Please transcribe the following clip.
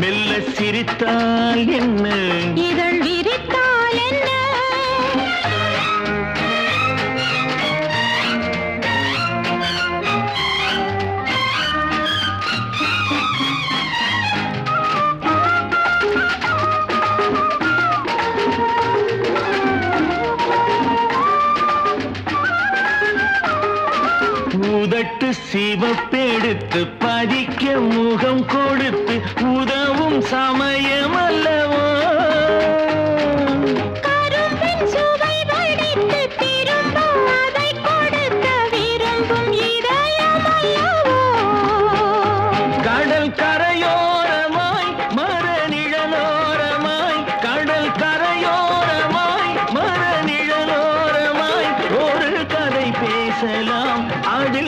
மெல்ல சிரித்தால் என்ன? இதழ் விரித்தால் என்ன? உதட்டு சிவப்பெடுத்து பதிக்க முகம் கொடுத்து உதவும் சமயம் selam adil